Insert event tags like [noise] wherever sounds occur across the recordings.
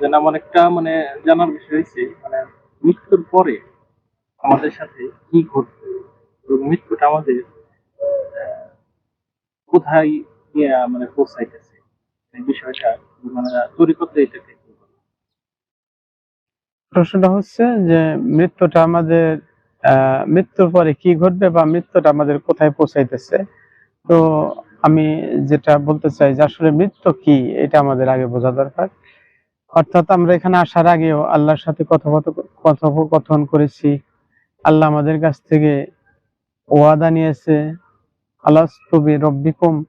যেন এমন একটা মানে জানার বিষয় হয়েছে মানে মৃত্যুর পরে আমাদের সাথে কি ঘটবে মৃত্যুটা আমাদের কোথায় মানে পৌঁছাইতেছে? এই বিষয়টা মানে তৈরি এটাকে প্রশ্নটা হচ্ছে যে মৃত্যুটা আমাদের মৃত্যুর পরে কি ঘটবে বা মৃত্যুটা আমাদের কোথায় পৌঁছাইতেছে? তো আমি যেটা বলতে চাই যে আসলে মৃত্যু কি, এটা আমাদের আগে বোঝা দরকার। অর্থাৎ আমরা এখানে আসার আগেও আল্লাহর সাথে কথোপকথ- কথোপকথন করেছি। আল্লাহ আমাদের কাছ থেকে ওয়াদা নিয়েছে আল্লাহ তবে রব্বিকুম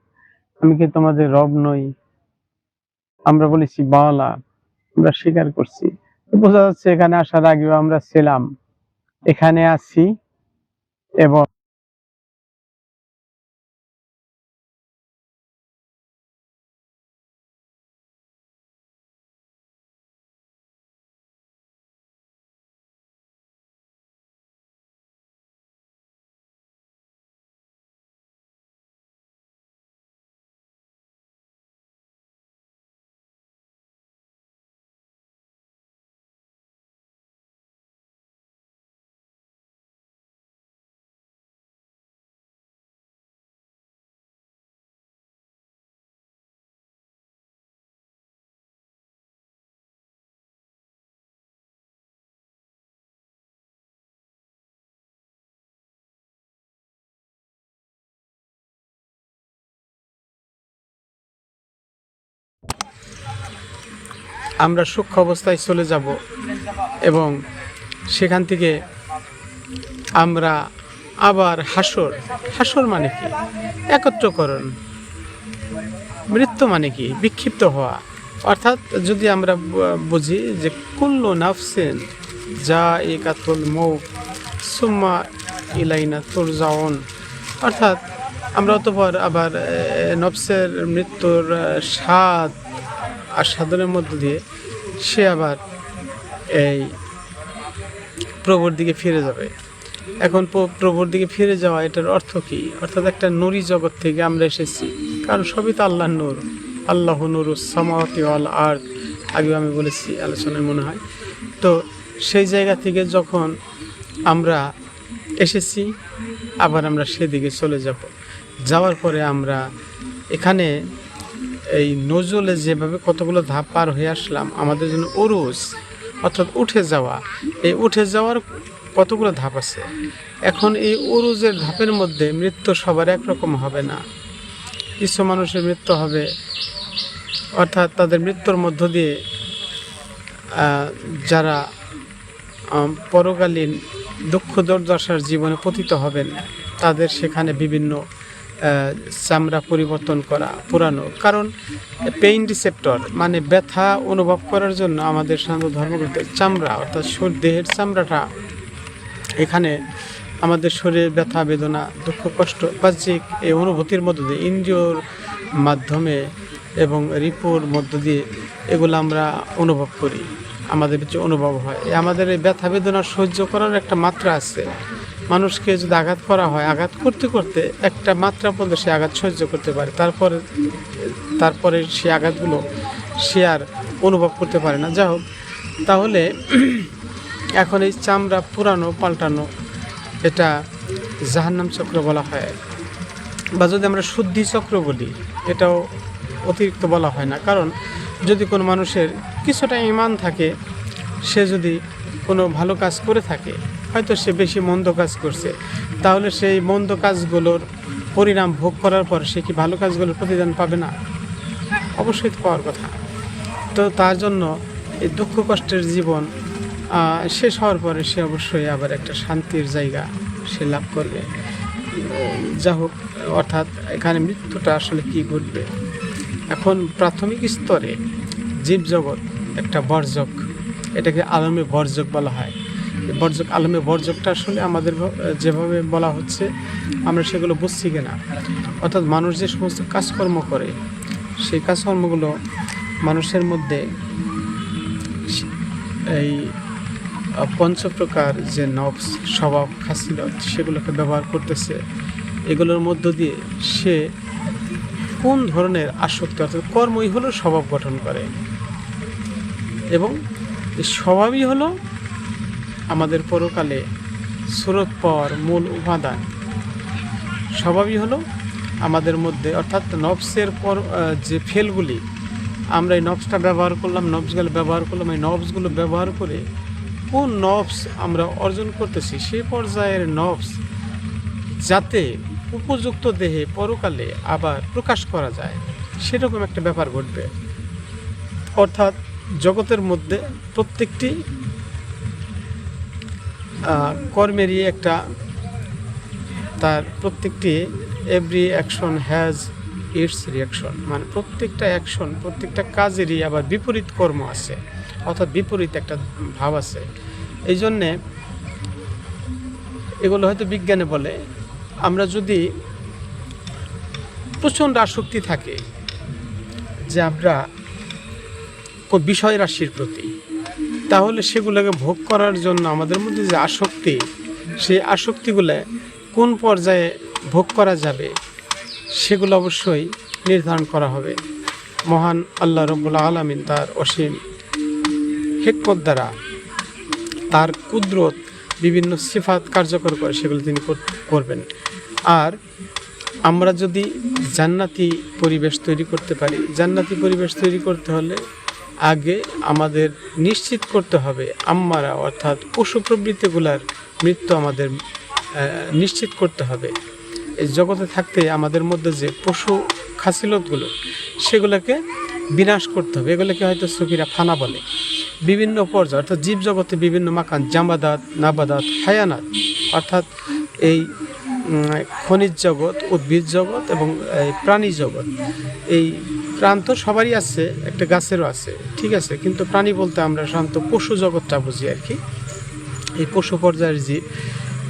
আমি কি তোমাদের রব নই? আমরা বলেছি, বালা, আমরা স্বীকার করছি। বোঝা যাচ্ছে এখানে আসার আগেও আমরা ছিলাম। এখানে আছি এবং আমরা সূক্ষ্ম অবস্থায় চলে যাব এবং সেখান থেকে আমরা আবার হাসর। হাসর মানে কি? একত্রকরণ। মৃত্যু মানে কি? বিক্ষিপ্ত হওয়া। অর্থাৎ যদি আমরা বুঝি যে কুল্লু নাফসেন যা এ একাতুল মৌ সুম্মা ইলাইনা তুরজাউন। অর্থাৎ আমরা অতপর আবার নফসের মৃত্যুর স্বাদ আর সাধনের মধ্য দিয়ে সে আবার এই প্রভুর দিকে ফিরে যাবে। এখন প্রভুর দিকে ফিরে যাওয়া এটার অর্থ কি? অর্থাৎ একটা নুরি জগৎ থেকে আমরা এসেছি। কারণ সবই তো আল্লাহ নূর। আল্লাহ নূর সামাওয়াতি আল আর আগে আমি বলেছি, আলোচনায় মনে হয়। তো সেই জায়গা থেকে যখন আমরা এসেছি, আবার আমরা সেদিকে চলে যাব। যাওয়ার পরে আমরা এখানে এই নজলে যেভাবে কতগুলো ধাপ পার হয়ে আসলাম, আমাদের জন্য অরুজ, অর্থাৎ উঠে যাওয়া, এই উঠে যাওয়ার কতগুলো ধাপ আছে? এখন এই অরুজের ধাপের মধ্যে মৃত্যু সবার একরকম হবে না। কিছু মানুষের মৃত্যু হবে, অর্থাৎ তাদের মৃত্যুর মধ্য দিয়ে যারা পরকালীন দুঃখ দুর্দশার জীবনে পতিত হবেন, তাদের সেখানে বিভিন্ন চামড়া পরিবর্তন করা পুরানো। কারণ পেইন রিসেপ্টর মানে ব্যথা অনুভব করার জন্য আমাদের সাধারণত ধর্মগ্রন্থের চামড়া, অর্থাৎ দেহের চামড়াটা এখানে আমাদের শরীরে ব্যথা, বেদনা, দুঃখ, কষ্ট বাহ্যিক এই অনুভূতির মধ্য দিয়ে ইন্দ্রিয়র মাধ্যমে এবং রিপুর মধ্য দিয়ে এগুলো আমরা অনুভব করি। আমাদের ভিতরে অনুভব হয়। আমাদের এই ব্যথা, বেদনা সহ্য করার একটা মাত্রা আছে। মানুষকে যদি আঘাত করা হয়, আঘাত করতে করতে একটা মাত্রা পর্যন্ত সে আঘাত সহ্য করতে পারে। তারপরে তারপরে সে আঘাতগুলো সে আর অনুভব করতে পারে না। যা হোক, তাহলে [clears throat] এখন এই চামড়া পুরানো, পাল্টানো, এটা জাহান্নাম চক্র বলা হয়। বা যদি আমরা শুদ্ধি চক্র বলি, এটাও অতিরিক্ত বলা হয় না। কারণ যদি কোনো মানুষের কিছুটা ইমান থাকে, সে যদি কোনো ভালো কাজ করে থাকে হয়তো সে বেশি মন্দ কাজ করছে। তাহলে সেই মন্দ কাজগুলোর পরিণাম ভোগ করার পর সে কি ভালো কাজগুলোর প্রতিদান পাবে না? অবশ্যই পাওয়ার কথা। তো তার জন্য এই দুঃখ কষ্টের জীবন শেষ হওয়ার পরে সে অবশ্যই আবার একটা শান্তির জায়গা সে লাভ করবে। যা হোক, অর্থাৎ এখানে মৃত্যুটা আসলে কি ঘটবে? এখন প্রাথমিক স্তরে জীবজগৎ একটা বর্জক, এটাকে আলমে বর্জক বলা হয়। বর্জক আলমে বর্জকটা আসলে আমাদের যেভাবে বলা হচ্ছে, আমরা সেগুলো বুঝছি কিনা। অর্থাৎ মানুষ যে সমস্ত কাজকর্ম করে, সেই কাজকর্মগুলো মানুষের মধ্যে এই পঞ্চপ্রকার যে নবস, স্বভাব খাসিলত সেগুলোকে ব্যবহার করতেছে। এগুলোর মধ্য দিয়ে সে কোন ধরনের আসক্তি, অর্থাৎ কর্মই হলো স্বভাব গঠন করে। এবং স্বভাবই হলো আমাদের পরকালে স্রোত পর মূল উপাদান। স্বভাবই হলো আমাদের মধ্যে, অর্থাৎ নবসের পর যে ফেলগুলি, আমরা এই নবসটা ব্যবহার করলাম নবসগুলো ব্যবহার করলাম, এই নবসগুলো ব্যবহার করে কোন নবস আমরা অর্জন করতেছি সেই পর্যায়ের নবস যাতে উপযুক্ত দেহে পরকালে আবার প্রকাশ করা যায়, সেরকম একটা ব্যাপার ঘটবে। অর্থাৎ জগতের মধ্যে প্রত্যেকটি কর্মেরই একটা তার প্রত্যেকটি every action has its reaction মানে প্রত্যেকটা অ্যাকশন প্রত্যেকটা কাজেরই আবার বিপরীত কর্ম আছে, অর্থাৎ বিপরীত একটা ভাব আছে। এই জন্যে এগুলো হয়তো বিজ্ঞানে বলে, আমরা যদি প্রচণ্ড আসক্তি থাকে যে আমরা বিষয় রাশির প্রতি তাহলে সেগুলোকে ভোগ করার জন্য আমাদের মধ্যে যে আসক্তি, সেই আসক্তিগুলো কোন পর্যায়ে ভোগ করা যাবে, সেগুলো অবশ্যই নির্ধারণ করা হবে। মহান আল্লাহ রব্বুল্লা আলমিন তার অসীম হেকমত দ্বারা তার কুদরত বিভিন্ন সিফাত কার্যকর করে সেগুলো তিনি কর- করবেন। আর আমরা যদি জান্নাতি পরিবেশ তৈরি করতে পারি, জান্নাতি পরিবেশ তৈরি করতে হলে আগে আমাদের নিশ্চিত করতে হবে, আম্মারা অর্থাৎ পশু প্রবৃত্তিগুলার মৃত্যু আমাদের নিশ্চিত করতে হবে। এই জগতে থাকতে আমাদের মধ্যে যে পশু খাসিলতগুলো, সেগুলোকে বিনাশ করতে হবে। এগুলোকে হয়তো সুফিরা ফানা বলে। বিভিন্ন পর্যায়ে, অর্থাৎ জীব জগতে বিভিন্ন মাকান, জামাদাত, নাবাদাত, হায়ানাত, অর্থাৎ এই খনিজ জগৎ, উদ্ভিদ জগৎ এবং প্রাণী জগৎ, এই প্রাণ তো সবারই আছে, একটা গাছেরও আছে, ঠিক আছে? কিন্তু প্রাণী বলতে আমরা সাধারণত পশু জগৎটা বুঝি আর কি। এই পশু পর্যায়ের জীব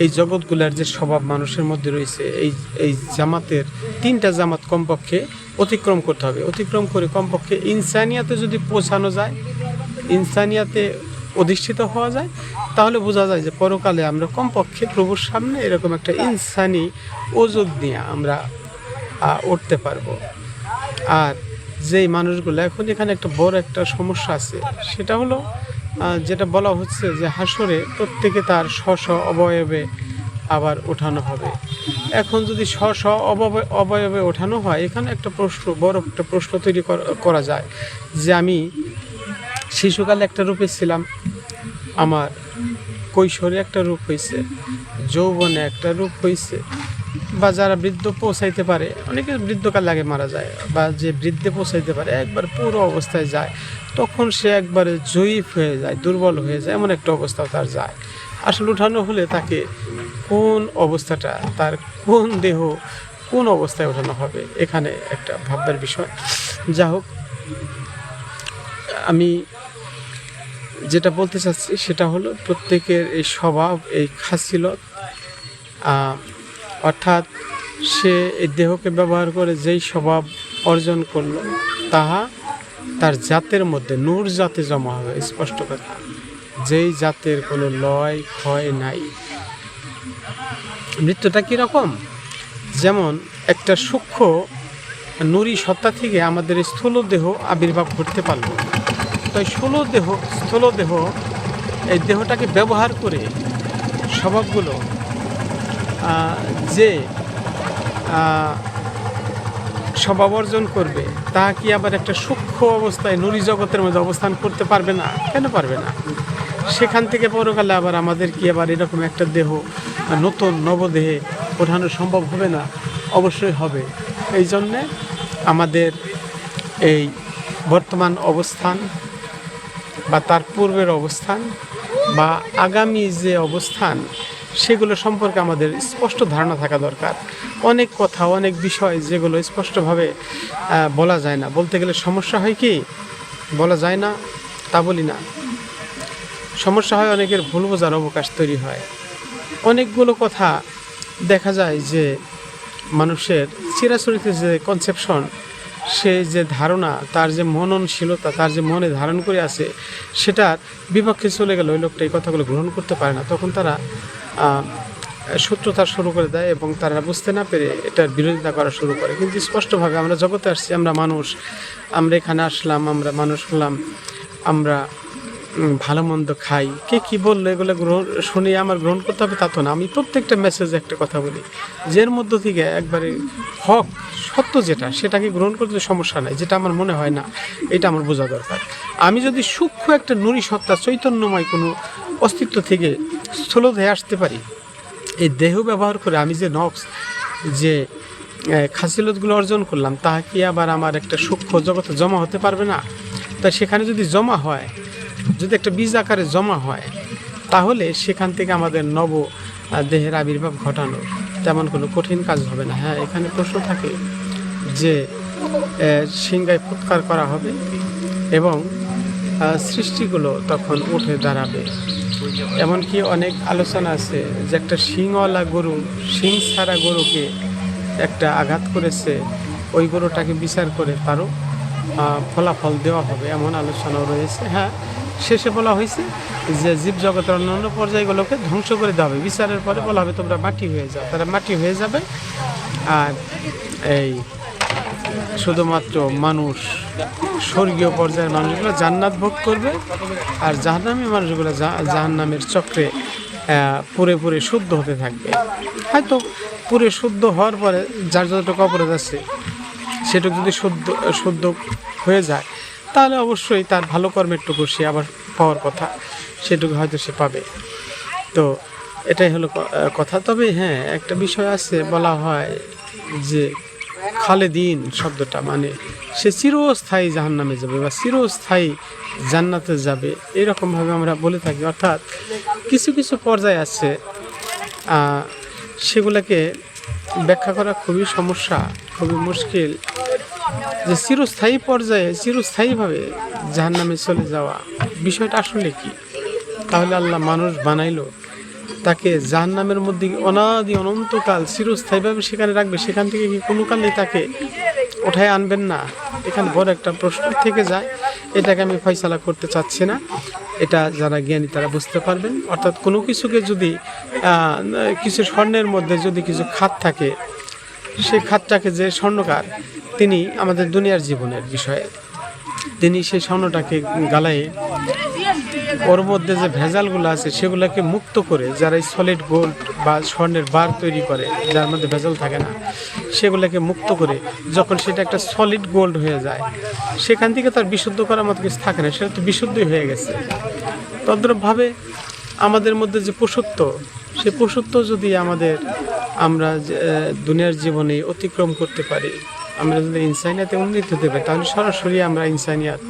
এই জগৎগুলার যে স্বভাব মানুষের মধ্যে রয়েছে, এই এই জামাতের তিনটা জামাত কমপক্ষে অতিক্রম করতে হবে। অতিক্রম করে কমপক্ষে ইনসানিয়াতে যদি পৌঁছানো যায়, ইনসানিয়াতে অধিষ্ঠিত হওয়া যায়, তাহলে বোঝা যায় যে পরকালে আমরা কমপক্ষে প্রভুর সামনে এরকম একটা ইনসানি ওজুদ নিয়ে আমরা উঠতে পারব। আর যেই মানুষগুলো, এখন এখানে একটা বড় একটা সমস্যা আছে। সেটা হলো যেটা বলা হচ্ছে যে হাসরে প্রত্যেকে তার স্ব অবয়বে আবার ওঠানো হবে। এখন যদি স্ব অবয়- অবয়বে ওঠানো হয়, এখানে একটা প্রশ্ন, বড় একটা প্রশ্ন তৈরি করা যায় যে আমি শিশুকালে একটা রূপে ছিলাম, আমার কৈশোরে একটা রূপ হয়েছে যৌবনে একটা রূপ হয়েছে বা যারা বৃদ্ধ পৌঁছাইতে পারে, অনেকে বৃদ্ধকাল আগে মারা যায় বা যে বৃদ্ধে পৌঁছাইতে পারে, একবার পুরো অবস্থায় যায়, তখন সে একবারে জয়ীফ হয়ে যায়, দুর্বল হয়ে যায়, এমন একটা অবস্থা তার যায়। আসলে উঠানো হলে তাকে কোন অবস্থাটা, তার কোন দেহ কোন অবস্থায় ওঠানো হবে, এখানে একটা ভাববার বিষয়। যা হোক আমি যেটা বলতে চাচ্ছি সেটা হলো, প্রত্যেকের এই স্বভাব, এই খাসিলত অর্থাৎ সে এই দেহকে ব্যবহার করে যেই স্বভাব অর্জন করল, তাহা তার জাতের মধ্যে নূর জাতে জমা হবে, স্পষ্ট কথা। যেই জাতের কোনো লয়, ক্ষয় নাই। মৃত্যুটা কীরকম যেমন একটা সূক্ষ্ম নুরি সত্তা থেকে আমাদের স্থূল দেহ আবির্ভাব করতে পারল। তাই স্থূল দেহ স্থূল দেহ, এই দেহটাকে ব্যবহার করে স্বভাবগুলো যে স্বভাব অর্জন করবে, তা কি আবার একটা সূক্ষ্ম অবস্থায় নুরি জগতের মধ্যে অবস্থান করতে পারবে না? কেন পারবে না? সেখান থেকে পরকালে আবার আমাদের কি আবার এরকম একটা দেহ নতুন নবদেহে ওঠানো সম্ভব হবে না? অবশ্যই হবে। এই জন্যে আমাদের এই বর্তমান অবস্থান, বা তার পূর্বের অবস্থান, বা আগামী যে অবস্থান সেগুলো সম্পর্কে আমাদের স্পষ্ট ধারণা থাকা দরকার। অনেক কথা, অনেক বিষয় যেগুলো স্পষ্টভাবে বলা যায় না। বলতে গেলে সমস্যা হয় কি? বলা যায় না, তা বলি না। সমস্যা হয় অনেকের ভুল বোঝার অবকাশ তৈরি হয়। অনেকগুলো কথা দেখা যায় যে মানুষের চিরাচরিত যে কনসেপশন সে যে ধারণা, তার যে মননশীলতা, তার যে মনে ধারণ করে আছে সেটার বিপক্ষে চলে গেলে। ওই লোকটা এই কথাগুলো গ্রহণ করতে পারে না। তখন তারা শত্রুতা শুরু করে দেয় এবং তারা বুঝতে না পেরে এটার বিরোধিতা করা শুরু করে। কিন্তু স্পষ্টভাবে আমরা জগতে আসছি, আমরা মানুষ, আমরা এখানে আসলাম, আমরা মানুষ হলাম, আমরা ভালো মন্দ খাই। কে কি বলল, এগুলো গ্রহণ শুনে আমার গ্রহণ করতে হবে তা তো না। আমি প্রত্যেকটা মেসেজে একটা কথা বলি। যের মধ্য থেকে একবারে হক, সত্য যেটা, সেটাকে গ্রহণ করতে সমস্যা নাই, যেটা আমার মনে হয় না, এটা আমার বোঝা দরকার। আমি যদি সূক্ষ্ম একটা নুরি সত্তা, চৈতন্যময় কোনো অস্তিত্ব থেকে স্থূল হয়ে আসতে পারি, এই দেহ ব্যবহার করে আমি যে নক্স, যে খাসিলতগুলো অর্জন করলাম, তাহা কি আবার আমার একটা সূক্ষ্ম জগতে জমা হতে পারবে না? তা সেখানে যদি জমা হয় যদি একটা বীজ আকারে জমা হয়, তাহলে সেখান থেকে আমাদের নব দেহের আবির্ভাব ঘটানো তেমন কোনো কঠিন কাজ হবে না। হ্যাঁ এখানে প্রশ্ন থাকে যে সিংহায় ফুৎকার করা হবে এবং সৃষ্টিগুলো তখন উঠে দাঁড়াবে। এমনকি অনেক আলোচনা আছে যে একটা শিংওয়ালা গরু, শিং ছাড়া গরুকে একটা আঘাত করেছে, ওই গরুটাকে বিচার করে তারও ফলাফল দেওয়া হবে, এমন আলোচনাও রয়েছে। হ্যাঁ শেষে বলা হয়েছে যে জীব জগতের অন্যান্য পর্যায়গুলোকে ধ্বংস করে দেওয়া হবে। বিচারের পরে বলা হবে, তোমরা মাটি হয়ে যাও। তারা মাটি হয়ে যাবে। আর এই শুধুমাত্র মানুষ, স্বর্গীয় পর্যায়ের মানুষগুলো জান্নাত ভোগ করবে। আর জাহান্নামী মানুষগুলো জাহান্নামের চক্রে পুরে পুরে শুদ্ধ হতে থাকবে। হয়তো পুরে শুদ্ধ হওয়ার পরে যার যতটুকু অপরাধ আছে, সেটুকু যদি শুদ্ধ শুদ্ধ হয়ে যায় তাহলে অবশ্যই তার ভালো কর্মেরটুকু সে আবার পাওয়ার কথা, সেটুকু হয়তো সে পাবে। তো এটাই হলো কথা। তবে হ্যাঁ একটা বিষয় আছে বলা হয় যে খালেদিন শব্দটা মানে সে চিরস্থায়ী জাহান্নামে যাবে বা চিরস্থায়ী জান্নাতে যাবে, এরকমভাবে আমরা বলে থাকি। অর্থাৎ কিছু কিছু পর্যায় আছে সেগুলোকে ব্যাখ্যা করা খুবই সমস্যা, খুবই মুশকিল। যে চিরস্থায়ী পর্যায়ে, চিরস্থায়ীভাবে জাহান্নামে চলে যাওয়া বিষয়টা আসলে কি? তাহলে আল্লাহ মানুষ বানাইলো, তাকে জাহান্নামের মধ্যে অনাদি অনন্তকাল চিরস্থায়ীভাবে সেখানে রাখবে, সেখান থেকে কি কোনো কালেই তাকে ওঠায় আনবেন না? এখানে বড় একটা প্রশ্ন থেকে যায়, এটাকে আমি ফয়সালা করতে চাচ্ছি না। এটা যারা জ্ঞানী তারা বুঝতে পারবেন। অর্থাৎ কোনো কিছুকে যদি কিছু স্বর্ণের মধ্যে যদি কিছু খাত থাকে, সেই খাতটাকে যে স্বর্ণকার তিনি আমাদের দুনিয়ার জীবনের বিষয়ে, তিনি সেই স্বর্ণটাকে গালায়ে, ওর মধ্যে যে ভেজালগুলো আছে সেগুলোকে মুক্ত করে, যারা এই সলিড গোল্ড বা স্বর্ণের বার তৈরি করে, যার মধ্যে ভেজাল থাকে না, সেগুলোকে মুক্ত করে যখন সেটা একটা সলিড গোল্ড হয়ে যায়, সেখান থেকে তার বিশুদ্ধ করার মতো কিছু থাকে না, সেটা তো বিশুদ্ধই হয়ে গেছে। তদ্রূপভাবে আমাদের মধ্যে যে পশুত্ব সেই পশুত্ব যদি আমাদের আমরা দুনিয়ার জীবনে অতিক্রম করতে পারি আমরা যদি ইনসানিয়াতে উন্নীত হতে পারি, তাহলে সরাসরি আমরা ইনসানিয়াত,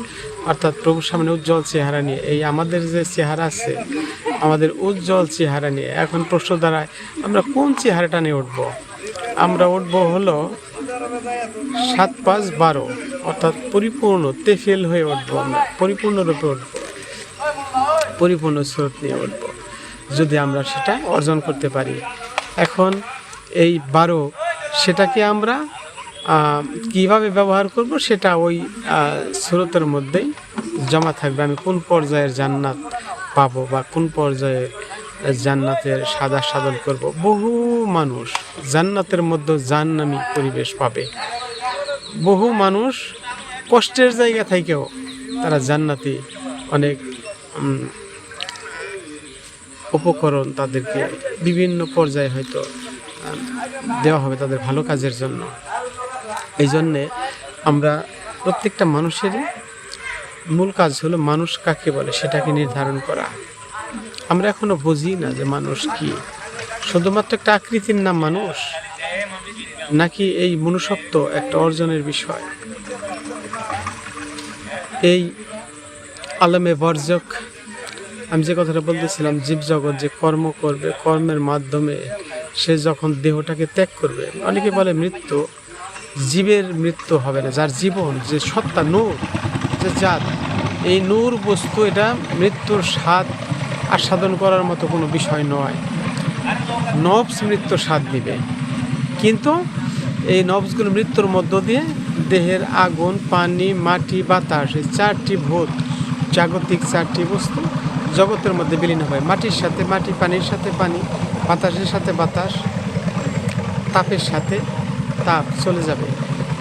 অর্থাৎ প্রভুর সামনে উজ্জ্বল চেহারা নিয়ে, এই আমাদের যে চেহারা আছে, আমাদের উজ্জ্বল চেহারা নিয়ে, এখন প্রশ্ন দাঁড়ায়, আমরা কোন চেহারাটা নিয়ে উঠব? আমরা উঠব হলো সাত পাঁচ বারো, অর্থাৎ পরিপূর্ণ তেফেল হয়ে উঠবো আমরা পরিপূর্ণরূপে উঠবো, পরিপূর্ণ স্রোত নিয়ে উঠবো, যদি আমরা সেটা অর্জন করতে পারি। এখন এই বারো, সেটাকে আমরা কীভাবে ব্যবহার করব সেটা ওই স্রোতের মধ্যেই জমা থাকবে। আমি কোন পর্যায়ের জান্নাত পাবো বা কোন পর্যায়ে জান্নাতের সাদা সাধন করব? বহু মানুষ জান্নাতের মধ্যে জান্নামি পরিবেশ পাবে। বহু মানুষ কষ্টের জায়গা থেকেও তারা জান্নাতি অনেক উপকরণ তাদেরকে বিভিন্ন পর্যায়ে হয়তো দেওয়া হবে তাদের ভালো কাজের জন্য। এই জন্যে আমরা প্রত্যেকটা মানুষেরই মূল কাজ হলো মানুষ কাকে বলে সেটাকে নির্ধারণ করা। আমরা এখনও বুঝি না যে মানুষ কি। শুধুমাত্র একটা আকৃতির নাম মানুষ, নাকি এই মনুষ্যত্ব একটা অর্জনের বিষয়। এই আলমে বর্জক, আমি যে কথাটা বলতেছিলাম, জীবজগৎ যে কর্ম করবে, কর্মের মাধ্যমে সে যখন দেহটাকে ত্যাগ করবে, অনেকে বলে মৃত্যু জীবের মৃত্যু হবে না, যার জীবন, যে সত্তা, নূর, যে জাত, এই নূর বস্তু, এটা মৃত্যুর স্বাদ আস্বাদন করার মতো কোনো বিষয় নয়। নবস মৃত্যুর স্বাদ নিবে। কিন্তু এই নবসগুলো মৃত্যুর মধ্য দিয়ে দেহের আগুন, পানি, মাটি, বাতাস, এই চারটি ভূত, জাগতিক চারটি বস্তু জগতের মধ্যে বিলীন হয়। মাটির সাথে মাটি পানির সাথে পানি, বাতাসের সাথে বাতাস, তাপের সাথে তাপ চলে যাবে।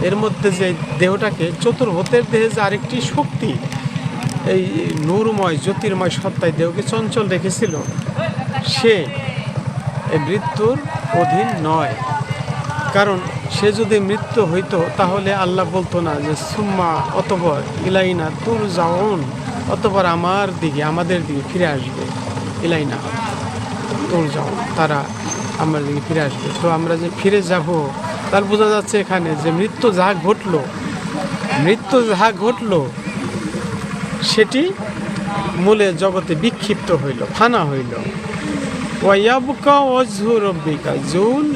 এর মধ্যে যে দেহটাকে চতুর্ভূতের দেহে যে আরেকটি শক্তি, এই নূরময়, জ্যোতির্ময় সত্তায় দেহকে চঞ্চল রেখেছিল, সে মৃত্যুর অধীন নয়। কারণ সে যদি মৃত্যু হইতো, তাহলে আল্লাহ বলতো না যে, সুম্মা অতবর ইলাইনা তুর যাওন অতপর আমার দিকে, আমাদের দিকে ফিরে আসবে। ইলাইনা তোর যাও তারা আমার দিকে ফিরে আসবে। তো আমরা যে ফিরে যাব, তার বোঝা যাচ্ছে এখানে যে মৃত্যু যাহা ঘটলো, মৃত্যু যাহা ঘটলো, সেটি মূলে জগতে বিক্ষিপ্ত হইল, ফানা হইল। ওয়াবকা ওয়াজহু রব্বিকা, জুল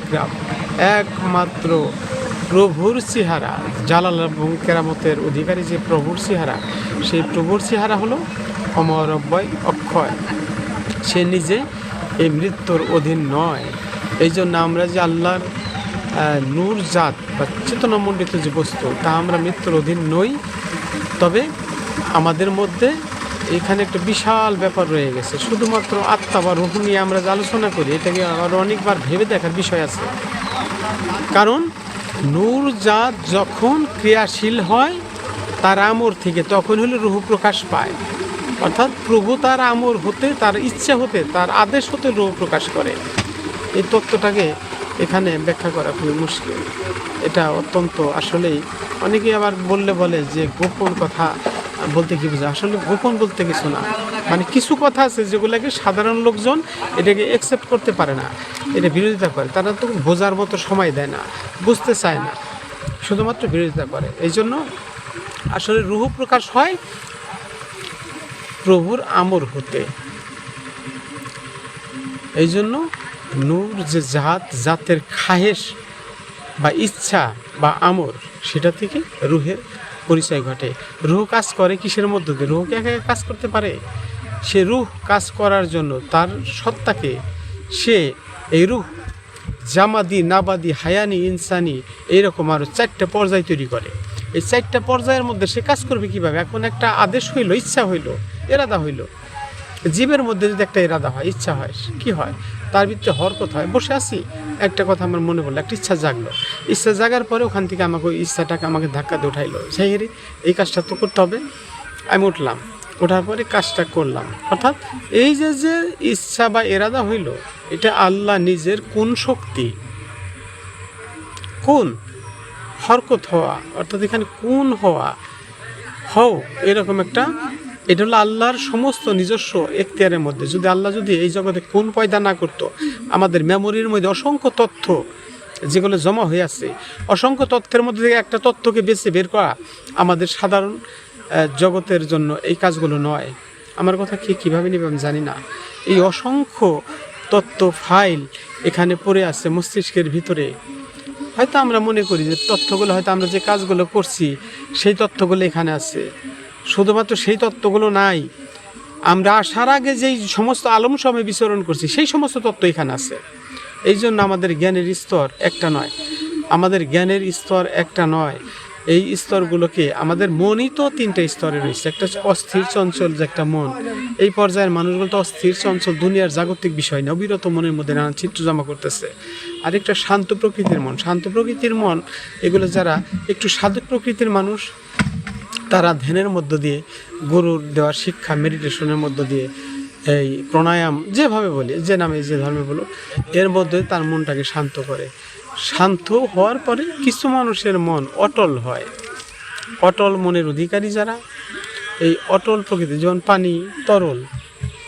ইকরাম, একমাত্র প্রভুর চেহারা। জালাল এবং কেরামতের অধিকারী যে প্রভুর চেহারা, সেই প্রভুর চেহারা হলো অমর অব্যয় অক্ষয়। সে নিজে এই মৃত্যুর অধীন নয়। এই জন্য আমরা যে আল্লাহর নূর জাত বা চেতনামণ্ডিত যে বস্তু, তা আমরা মৃত্যুর অধীন নই। তবে আমাদের মধ্যে এখানে একটা বিশাল ব্যাপার রয়ে গেছে। শুধুমাত্র আত্মা বা রুহ নিয়ে আমরা যে আলোচনা করি, এটাকে আরও অনেকবার ভেবে দেখার বিষয় আছে। কারণ নূর জাত যখন ক্রিয়াশীল হয়, তার আমর থেকে তখন হলে রুহ প্রকাশ পায়। অর্থাৎ প্রভু তার আমর হতে, তার ইচ্ছা হতে, তার আদেশ হতে রুহ প্রকাশ করে। এই তত্ত্বটাকে এখানে ব্যাখ্যা করা খুবই মুশকিল। এটা অত্যন্ত আসলেই অনেকে আবার বললে বলে যে গোপন কথা বলতে কি বোঝা আসলে গোপন বলতে কিছু না। মানে কিছু কথা আছে যেগুলোকে সাধারণ লোকজন এটাকে অ্যাকসেপ্ট করতে পারে না। এটা বিরোধিতা করে। তারা তো বোঝার মতো সময় দেয় না, বুঝতে চায় না। শুধুমাত্র বিরোধিতা করে। এই জন্য আসলে রুহ প্রকাশ হয় প্রভুর আমর হতে। এই জন্য নূর যে জাত, জাতের খাহেশ বা ইচ্ছা বা আমর, সেটা থেকে রুহের পরিচয় ঘটে। রুহ কাজ করে কিসের মধ্য দিয়ে? রুহ কি একা একা কাজ করতে পারে? সে রুহ কাজ করার জন্য তার সত্তাকে সে এই রুহ জামাদি, নাবাদি, হায়ানি, ইনসানি, এইরকম আরও চারটে পর্যায় তৈরি করে। এই চারটা পর্যায়ের মধ্যে সে কাজ করবে কীভাবে? এখন একটা আদেশ হইল, ইচ্ছা হইল, এরাদা হইল। জীবের মধ্যে যদি একটা ইরাদা হয়, ইচ্ছা হয়, কি হয়? তার ভিতরে হরকত হয়? বসে আছি। একটা কথা আমার মনে পড়ল, একটা ইচ্ছা জাগলো। ইচ্ছা জাগার পরে ওখান থেকে আমাকে ওই ইচ্ছাটাকে আমাকে ধাক্কা দিয়ে উঠাইলো। সেই হেরি এই কাজটা তো করতে হবে। আমি উঠলাম। ওঠার পরে কাজটা করলাম। অর্থাৎ এই যে যে ইচ্ছা বা এরাদা হইল, এটা আল্লাহ নিজের কোন শক্তি? কোন? হরকত হওয়া, অর্থাৎ এখানে কোন হওয়া, হও, এরকম একটা, এটা হলো আল্লাহর সমস্ত নিজস্ব এখতিয়ারের মধ্যে। যদি আল্লাহ যদি এই জগতে কোন পয়দা না করতো, আমাদের মেমোরির মধ্যে অসংখ্য তথ্য যেগুলো জমা হয়ে আছে, অসংখ্য তথ্যের মধ্যে থেকে একটা তথ্যকে বেছে বের করা আমাদের সাধারণ জগতের জন্য এই কাজগুলো নয়। আমার কথা কি কীভাবে নেবে আমি জানি না। এই অসংখ্য তথ্য, ফাইল এখানে পড়ে আছে মস্তিষ্কের ভিতরে। হয়তো আমরা মনে করি যে তথ্যগুলো হয়তো আমরা যে কাজগুলো করছি, সেই তথ্যগুলো এখানে আছে। শুধুমাত্র সেই তত্ত্বগুলো নাই। আমরা আসার আগে যেই সমস্ত আলম সময় বিচরণ করছি, সেই সমস্ত তত্ত্ব এখানে আছে। এই জন্য আমাদের জ্ঞানের স্তর একটা নয়। আমাদের জ্ঞানের স্তর একটা নয়। এই স্তরগুলোকে আমাদের মনই তো তিনটা স্তরে রয়েছে। একটা অস্থির চঞ্চল, যে একটা মন। এই পর্যায়ের মানুষগুলো তো অস্থির চঞ্চল, দুনিয়ার জাগতিক বিষয় না, অবিরত মনের মধ্যে নানা চিত্র জমা করতেছে। আরেকটা শান্ত প্রকৃতির মন। শান্ত প্রকৃতির মন, এগুলো যারা একটু সাধক প্রকৃতির মানুষ, তারা ধ্যানের মধ্য দিয়ে, গুরুর দেওয়া শিক্ষা, মেডিটেশনের মধ্য দিয়ে, এই প্রাণায়াম, যেভাবে বলি, যে নামে যে ধর্মে বলো এর মধ্যে তার মনটাকে শান্ত করে। শান্ত হওয়ার পরে কিছু মানুষের মন অটল হয়। অটল মনের অধিকারী যারা, এই অটল প্রকৃতি, যেমন পানি, তরল,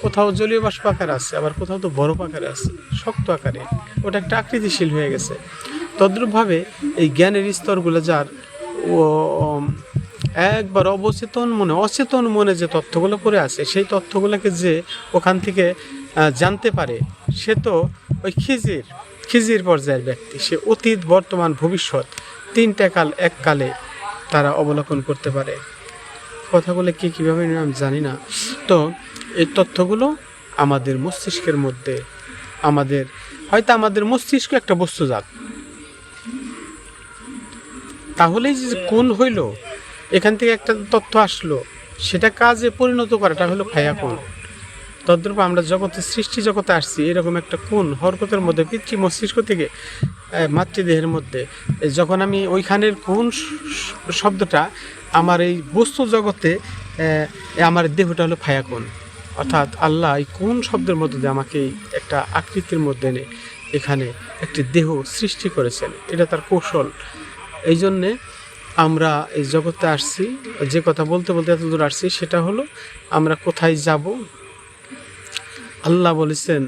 কোথাও জলীয় বাষ্প আকারে আছে, আবার কোথাও তো বরফ আকারে আছে, শক্ত আকারে, ওটা একটা আকৃতিশীল হয়ে গেছে। তদ্রূপভাবে এই জ্ঞানের স্তরগুলো যার একবার অবচেতন মনে, অচেতন মনে যে তথ্যগুলো পড়ে আছে, সেই তথ্যগুলোকে যে ওখান থেকে জানতে পারে, সে তো ওই খিজির খিজির পর্যায়ের ব্যক্তি, সে অতীত, বর্তমান, ভবিষ্যৎ, তিনটা কাল এক কালে তারা অবলোকন করতে পারে। কথাগুলো কি কীভাবে আমি জানি না। তো এই তথ্যগুলো আমাদের মস্তিষ্কের মধ্যে, আমাদের, হয়তো আমাদের মস্তিষ্ক একটা বস্তুজাত তাহলেই যে কোন হইল, এখান থেকে একটা তথ্য আসলো, সেটা কাজে পরিণত করাটা হলো খায়া কোন? তদ্রূপ আমরা জগতে সৃষ্টি জগতে আসছি, এরকম একটা কোন হরকতের মধ্যে, পিতৃ মস্তিষ্ক থেকে মাতৃদেহের মধ্যে। যখন আমি ওইখানের কোন শব্দটা আমার এই বস্তু জগতে আমার দেহটা হলো ফায়াকুন অর্থাৎ আল্লাহ এই কোন শব্দের মধ্যে দিয়ে আমাকে একটা আকৃতির মধ্যে এনে, এখানে একটি দেহ সৃষ্টি করেছেন। এটা তার কৌশল। এই জন্যে আমরা এই জগতে আসছি। যে কথা বলতে বলতে এত দূর আসছি, সেটা হলো আমরা কোথায় যাব আল্লাহ বলেছেন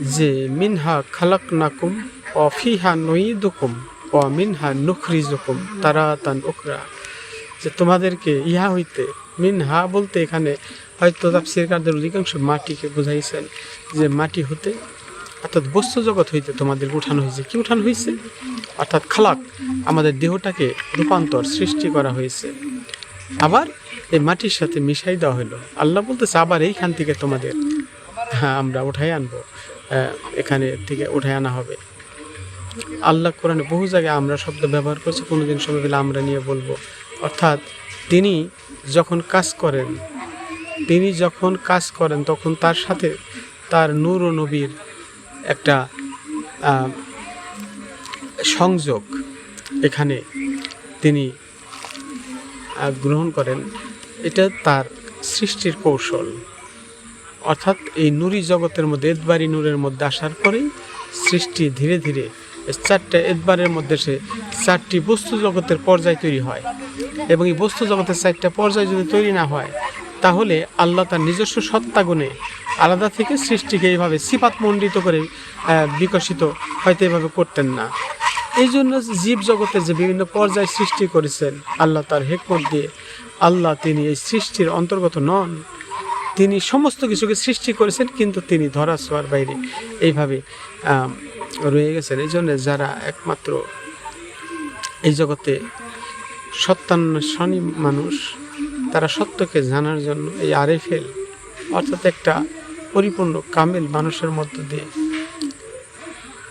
যে, মিনহা খালাক নাকুম অফিহা নঈদুকুম ও মিনহা নুখরিজুকুম তারা তান উখরা। যে, তোমাদেরকে ইহা হইতে, মিনহা বলতে এখানে হয়তো তাফসিরকারদের অধিকাংশ মাটিকে বুঝাইছেন যে, মাটি হতে, অর্থাৎ বস্তু জগৎ হইতে তোমাদের উঠানো হয়েছে। কি উঠানো হয়েছে? অর্থাৎ খালাক আমাদের দেহটাকে রূপান্তর সৃষ্টি করা হয়েছে। আবার এই মাটির সাথে মিশাই দেওয়া হলো। আল্লাহ বলতেছে, আবার এইখান থেকে তোমাদের আমরা উঠাই আনব। এখানে থেকে উঠাই আনা হবে। আল্লাহ কোরআনে বহু জায়গায় আমরা শব্দ ব্যবহার করছি, কোনোদিন সময় পেলে আমরা নিয়ে বলব। অর্থাৎ তিনি যখন কাজ করেন, তিনি যখন কাজ করেন, তখন তার সাথে তার নূর ও নবীর একটা সংযোগ এখানে তিনি গ্রহণ করেন। এটা তার সৃষ্টির কৌশল। অর্থাৎ এই নুরি জগতের মধ্যে এদবারি নূরের মধ্যে আসার পরেই সৃষ্টি ধীরে ধীরে চারটে এদবারের মধ্যে সে চারটি বস্তু জগতের পর্যায় তৈরি হয়। এবং এই বস্তু জগতের চারটা পর্যায় যদি তৈরি না হয়, তাহলে আল্লাহ তার নিজস্ব সত্তা গুণে আলাদা থেকে সৃষ্টিকে এইভাবে সিপাত মণ্ডিত করে বিকশিত হয়তো এভাবে করতেন না। এই জন্য জীব জগতে যে বিভিন্ন পর্যায় সৃষ্টি করেছেন, আল্লাহ তার হেকমত দিয়ে আল্লাহ তিনি এই সৃষ্টির অন্তর্গত নন। তিনি সমস্ত কিছুকে সৃষ্টি করেছেন, কিন্তু তিনি ধরা ছোঁয়ার বাইরে এইভাবে রয়ে গেছেন। এই জন্য যারা একমাত্র এই জগতে সত্যান্বেষণী মানুষ, তারা সত্যকে জানার জন্য এই আরেফেল অর্থাৎ একটা পরিপূর্ণ কামেল মানুষের মধ্য দিয়ে,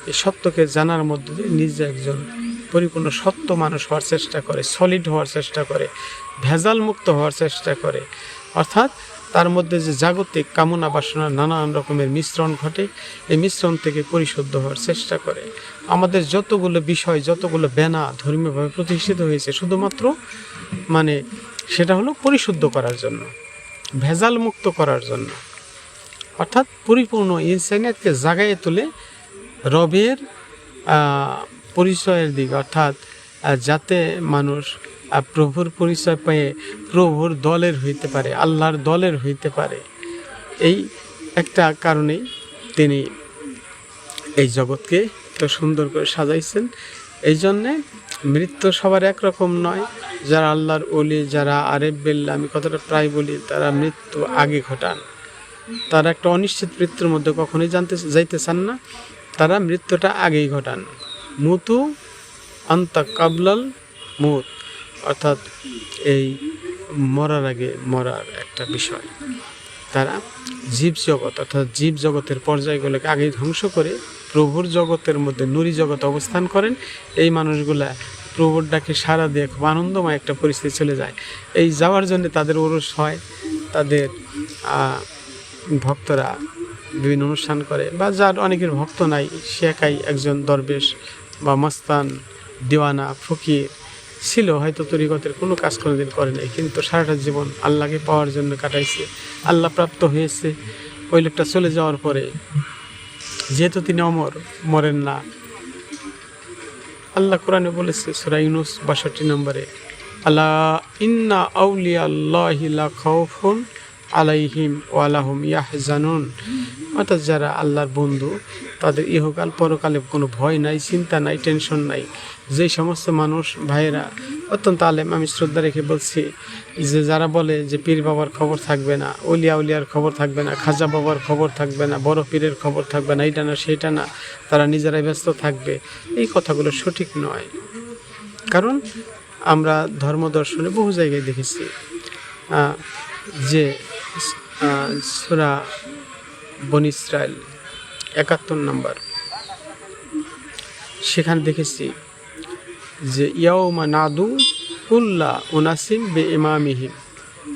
এই সত্যকে জানার মধ্য দিয়ে নিজে একজন পরিপূর্ণ সত্য মানুষ হওয়ার চেষ্টা করে সলিড হওয়ার চেষ্টা করে ভেজাল মুক্ত হওয়ার চেষ্টা করে। অর্থাৎ তার মধ্যে যে জাগতিক কামনা বাসনার নানান রকমের মিশ্রণ ঘটে, এই মিশ্রণ থেকে পরিশুদ্ধ হওয়ার চেষ্টা করে। আমাদের যতগুলো বিষয়, যতগুলো বেনা ধর্মীয়ভাবে প্রতিষ্ঠিত হয়েছে, শুধুমাত্র মানে সেটা হলো পরিশুদ্ধ করার জন্য, ভেজাল মুক্ত করার জন্য। অর্থাৎ পরিপূর্ণ ইনসানিয়াতকে জাগাইয়ে তুলে রবের পরিচয়ের দিক, অর্থাৎ যাতে মানুষ আহ, প্রভুর পরিচয় পেয়ে প্রভুর দলের হইতে পারে আল্লাহর দলের হইতে পারে। এই একটা কারণেই তিনি এই জগৎকে তো সুন্দর করে সাজাইছেন। এই জন্যে মৃত্যু সবার একরকম নয়। যারা আল্লাহর অলি যারা আরেফ বেল্লা আমি কথাটা প্রায় বলি তারা মৃত্যু আগে ঘটান। তারা একটা অনিশ্চিত মৃত্যুর মধ্যে কখনোই জানতে যাইতে চান না। তারা মৃত্যুটা আগেই ঘটান। মুতু আন্তা কাবলাল মুত। অর্থাৎ এই মরার আগে মরার একটা বিষয়। তারা জীব জগৎ অর্থাৎ জীব জগতের পর্যায়গুলোকে আগে ধ্বংস করে প্রভুর জগতের মধ্যে নুরি জগৎ অবস্থান করেন। এই মানুষগুলা প্রভুর ডাকে সারা দিয়ে খুব আনন্দময় একটা পরিস্থিতি চলে যায়। এই যাওয়ার জন্য তাদের ওরস হয়, তাদের ভক্তরা বিভিন্ন অনুষ্ঠান করে বা যার অনেকের ভক্ত নাই, সে একাই একজন দরবেশ বা মস্তান, দিওয়ানা, ফকির ছিল, হয়তো তরিকতের কোনো কাজ কোনোদিন করে নাই, কিন্তু সারাটা জীবন আল্লাহকে পাওয়ার জন্য কাটাইছে। আল্লাহ প্রাপ্ত হয়েছে। ওই লোকটা চলে যাওয়ার পরে, যেহেতু তিনি অমর, মরেন না। আল্লাহ কোরআনে বলেছে, সুরা ইউনুস বাষট্টি নম্বরে আল্লাহ ইন্না আউলিয়া আল্লাহি খাউফুন আলাইহিম ওয়ালাহুম ইয়াহজানুন। অর্থাৎ যারা আল্লাহর বন্ধু, তাদের ইহকাল পরকালে কোনো ভয় নাই, চিন্তা নাই, টেনশন নাই। যেই সমস্ত মানুষ, ভাইয়েরা, অত্যন্ত আলেম, আমি শ্রদ্ধা রেখে বলছি যে যারা বলে যে পীর বাবার খবর থাকবে না, অলিয়া উলিয়ার খবর থাকবে না, খাজা বাবার খবর থাকবে না, বড় পীরের খবর থাকবে না, এইটা না, সেইটা না, তারা নিজেরাই ব্যস্ত থাকবে, এই কথাগুলো সঠিক নয়। কারণ আমরা ধর্ম দর্শনে বহু জায়গায় দেখেছি যে সূরা বন ইসরায়েল একাত্তর নম্বর, সেখানে দেখেছি যে, ইয়াউমা নাদু উল্লা উনাসিম বে ইমামিহিম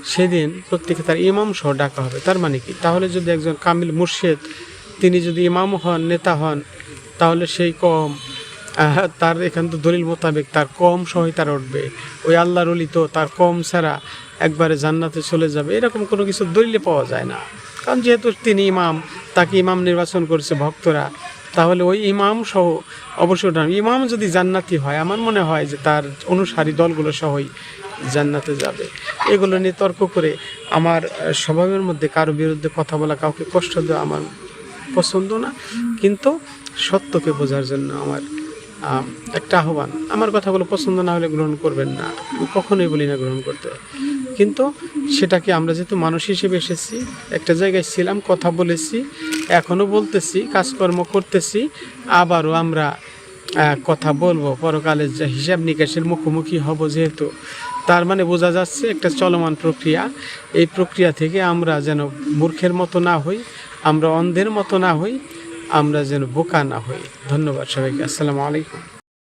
সেদিন প্রত্যেকে তার ইমাম সহ ডাকা হবে। তার মানে কি? তাহলে যদি একজন কামিল মুর্শেদ, তিনি যদি ইমাম হন, নেতা হন, তাহলে সেই কম তার এখান তো দলিল মোতাবেক তার কম সহই তার উঠবে। ওই আল্লাহর অলি তো তার কম ছাড়া একবারে জান্নাতে চলে যাবে। এরকম কোনো কিছু দলিলে পাওয়া যায় না। কারণ যেহেতু তিনি ইমাম, তাকে ইমাম নির্বাচন করেছে ভক্তরা, তাহলে ওই ইমাম সহ অবশ্যই ইমাম যদি জান্নাতি হয়, আমার মনে হয় যে তার অনুসারী দলগুলো সহই জান্নাতে যাবে। এগুলো নিয়ে তর্ক করে আমার স্বভাবের মধ্যে কারও বিরুদ্ধে কথা বলা, কাউকে কষ্ট দেওয়া আমার পছন্দ না। কিন্তু সত্যকে বোঝার জন্য আমার একটা আহ্বান, আমার কথাগুলো পছন্দ না হলে গ্রহণ করবেন না। কখনোই বলি না গ্রহণ করতে। কিন্তু সেটাকে আমরা যেহেতু মানুষ হিসেবে এসেছি, একটা জায়গায় ছিলাম, কথা বলেছি এখনও বলতেছি, কাজকর্ম করতেছি, আবারও আমরা কথা বলব পরকালে যে হিসাব নিকাশের মুখোমুখি হব যেহেতু। তার মানে বোঝা যাচ্ছে একটা চলমান প্রক্রিয়া, এই প্রক্রিয়া থেকে আমরা যেন মূর্খের মতো না হই, আমরা অন্ধের মতো না হই, আমরা যেন বোকা না হই। ধন্যবাদ সবাইকে, আসসালামু আলাইকুম।